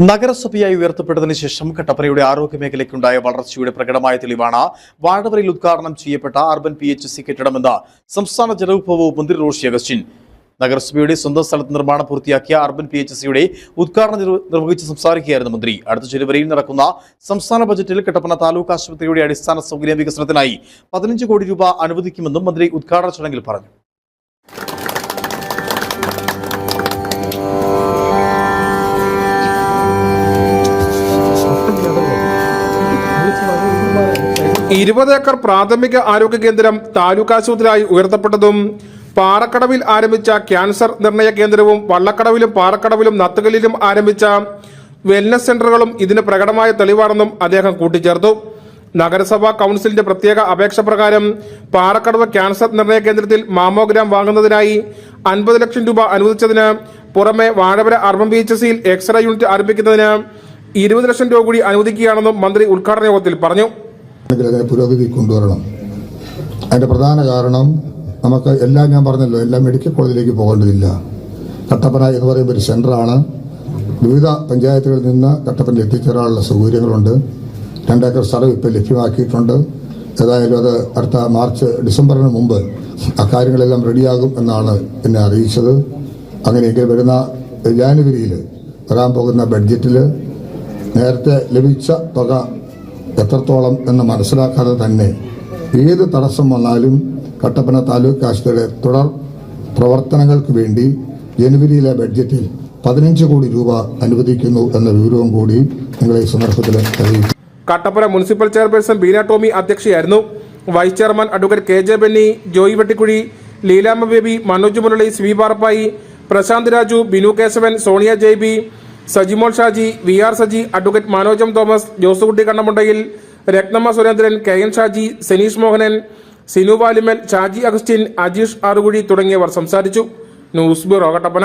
നഗരസഭയായി ഉയർത്തപ്പെട്ടതിന് ശേഷം കട്ടപ്പനയുടെ ആരോഗ്യ മേഖലയ്ക്കുണ്ടായ വളർച്ചയുടെ പ്രകടമായ തെളിവാണ് വാഴവരയിൽ ഉദ്ഘാടനം ചെയ്യപ്പെട്ട അർബൻ പി എച്ച് സി കെട്ടിടമെന്ന് സംസ്ഥാന ജലവിഭവ മന്ത്രി റോഷി അഗസ്റ്റിൻ. നഗരസഭയുടെ സ്വന്തം സ്ഥലത്ത് നിർമ്മാണം പൂർത്തിയാക്കിയ അർബൻ പി എച്ച് സിയുടെ ഉദ്ഘാടനം നിർവഹിച്ച് സംസാരിക്കുകയായിരുന്നു മന്ത്രി. അടുത്ത ജനുവരിയിൽ നടക്കുന്ന സംസ്ഥാന ബജറ്റിൽ കട്ടപ്പന താലൂക്ക് ആശുപത്രിയുടെ അടിസ്ഥാന സൗകര്യ വികസനത്തിനായി പതിനഞ്ച് കോടി രൂപ അനുവദിക്കുമെന്നും മന്ത്രി ഉദ്ഘാടന ചടങ്ങിൽ പറഞ്ഞു. ഇരുപത് ഏക്കർ പ്രാഥമിക ആരോഗ്യ കേന്ദ്രം താലൂക്ക് ആശുപത്രിയായി ഉയർത്തപ്പെട്ടതും പാറക്കടവിൽ ആരംഭിച്ച ക്യാൻസർ നിർണയ കേന്ദ്രവും വള്ളക്കടവിലും പാറക്കടവിലും നത്തുകലിലും ആരംഭിച്ച വെൽനസ് സെന്ററുകളും ഇതിന് പ്രകടമായ തെളിവാണെന്നും അദ്ദേഹം കൂട്ടിച്ചേർത്തു. നഗരസഭാ കൌൺസിലിന്റെ പ്രത്യേക അപേക്ഷ പ്രകാരം പാറക്കടവ് ക്യാൻസർ നിർണയ കേന്ദ്രത്തിൽ മാമോഗ്രാം വാങ്ങുന്നതിനായി അൻപത് ലക്ഷം രൂപ അനുവദിച്ചതിന് പുറമെ വാഴവര അർബൻ ബി എച്ച് സിയിൽ എക്സ്റേ യൂണിറ്റ് ആരംഭിക്കുന്നതിന് ഇരുപത് ലക്ഷം രൂപ കൂടി അനുവദിക്കുകയാണെന്നും മന്ത്രി ഉദ്ഘാടന യോഗത്തിൽ പറഞ്ഞു. അതിനെ പുരോഗതി കൊണ്ടുവരണം. അതിന്റെ പ്രധാന കാരണം നമുക്ക് എല്ലാം ഞാൻ പറഞ്ഞല്ലോ എല്ലാം മെഡിക്കൽ കോളേജിലേക്ക് പോകേണ്ടതില്ല. കട്ടപ്പന എന്ന് പറയുമ്പോൾ ഒരു സെന്ററാണ് വിവിധ പഞ്ചായത്തുകളിൽ നിന്ന് കട്ടപ്പനയിൽ എത്തിച്ചേരാനുള്ള സൗകര്യങ്ങളുണ്ട്. രണ്ടേക്കർ സ്ഥലം ഇപ്പോൾ ലഭ്യമാക്കിയിട്ടുണ്ട്. ഏതായാലും അത് അടുത്ത മാർച്ച് ഡിസംബറിന് മുമ്പ് അക്കാര്യങ്ങളെല്ലാം റെഡിയാകും എന്നാണ് എന്നെ അറിയിച്ചത്. അങ്ങനെയെങ്കിൽ വരുന്ന ജാനുവരിയിൽ വരാൻ പോകുന്ന ബഡ്ജറ്റിൽ നേരത്തെ ലഭിച്ച തുക എത്രത്തോളം എന്ന് മനസ്സിലാക്കാതെ തന്നെ ഏത് തടസ്സം വന്നാലും കട്ടപ്പന താലൂക്ക് ആശുപത്രിയുടെ തുടർ പ്രവർത്തനങ്ങൾക്ക് വേണ്ടി ജനുവരിയിലെ ബഡ്ജറ്റിൽ പതിനഞ്ച് കോടി രൂപ അനുവദിക്കുന്നു എന്ന വിവരവും കൂടി നിങ്ങളെ സന്ദർഭത്തിൽ അറിയിക്കും. Kattappana municipal chairperson Beena Tomy അധ്യക്ഷയായിരുന്നു. Vice chairman advocate K J Benny Joy Vettikuzhi Leelamma Baby Manoj Murali C V Parappai Prasanth Raju Binu Kesavan Sonia Jaiby Sajimol Shaji V R Saji advocate Manojam Thomas Josukutty Kannamundayil Rathnamma Surendran K N Shaji Seneesh Mohanan Sinu Valimal Shaji Augustine Ajeesh Arukuzhi തുടങ്ങിയവർ സംസാരിച്ചു. News bureau Kattappana.